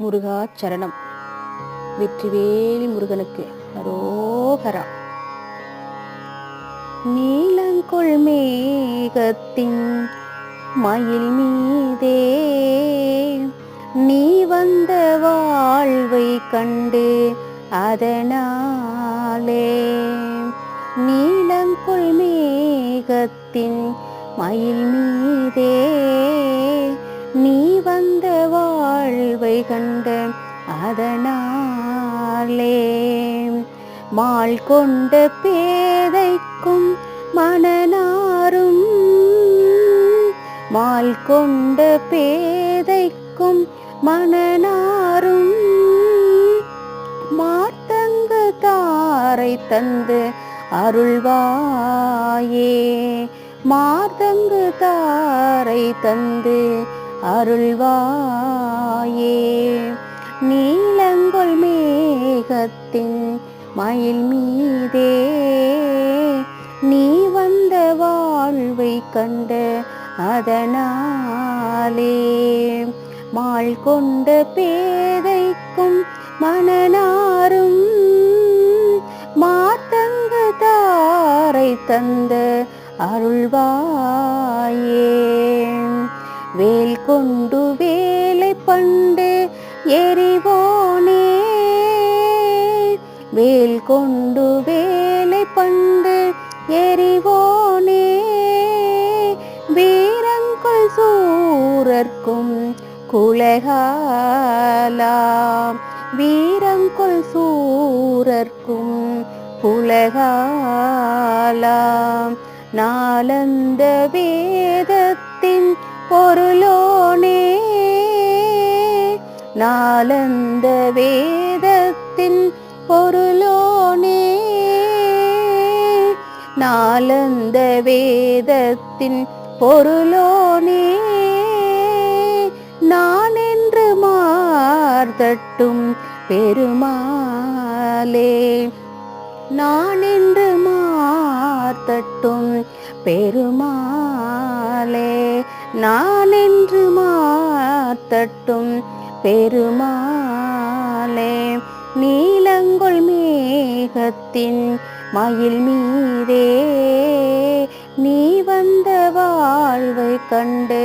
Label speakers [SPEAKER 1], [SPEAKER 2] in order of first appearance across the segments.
[SPEAKER 1] முருகா சரணம். வெற்றிவேலி முருகனுக்கு அரோகரா. நீலங்கொள் மேகத்தின் மயில் மீதே நீ வந்த வாழ்வை கண்டு அதனாலே நீலங்கொள் மேகத்தின் மயில் மீதே நீ வந்த வாழ்வை கண்ட அதனாலே மால் கொண்ட பேதைக்கும் மனநாரும். மால் கொண்ட பேதைக்கும் மனநாரும். மார்த்தங்கு தாரை தந்து அருள்வாயே மார்த்தங்கு தாரை தந்து அருள்வாயே. நீலங்கொள் மேகத்தின் மயில் மீதே நீ வந்த வாழ்வை கண்ட அதனாலே மால் கொண்ட பேதைக்கும் மனநாரும் மாத்தங்க தாரை தந்த அருள்வாயே. வேல் கொண்டு வேலை பண்டு எரிவோனே வேல் கொண்டு வேலை பண்டு எரிவோனே வீரங்கள் சூரர்க்கும் குலகாலாம். வீரங்கொள் சூரர்க்கும் புலகாலாம் நாலந்த வேத நாலந்த வேதத்தின் பொருளோனே. நாலந்த வேதத்தின் பொருளோனே. நான் என்று மார்தட்டும் பெருமாளே. நான் என்று மார்த்தட்டும் பெருமாளே. நான் என்று மார்த்தட்டும் பெருமாளே நீலங்கொள் மேகத்தின் மயில் மீதே நீ வந்த வாழ்வை கண்டு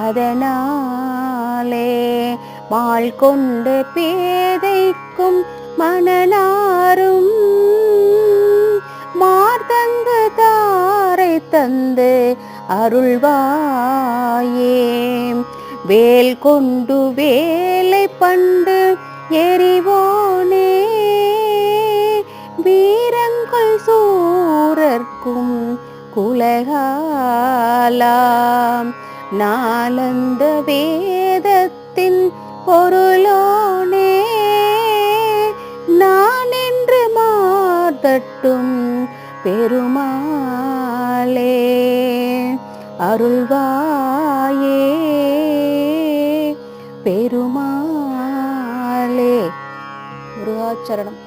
[SPEAKER 1] அதனாலே மால் கொண்டு பேதைக்கும் மனநாரும் மார்தங்கு தாரை தந்து அருள்வாயே. வேல் கொண்டு வேலை பண்டு எரிவோனே வீரங்கள் சூரர்க்கும் குலகாலாம். நாலந்த வேதத்தின் பொருளோனே. நான் என்று மாதட்டும் பெருமாளே. அருள்வாயே பெருமாளே. முருகாச்சரணம்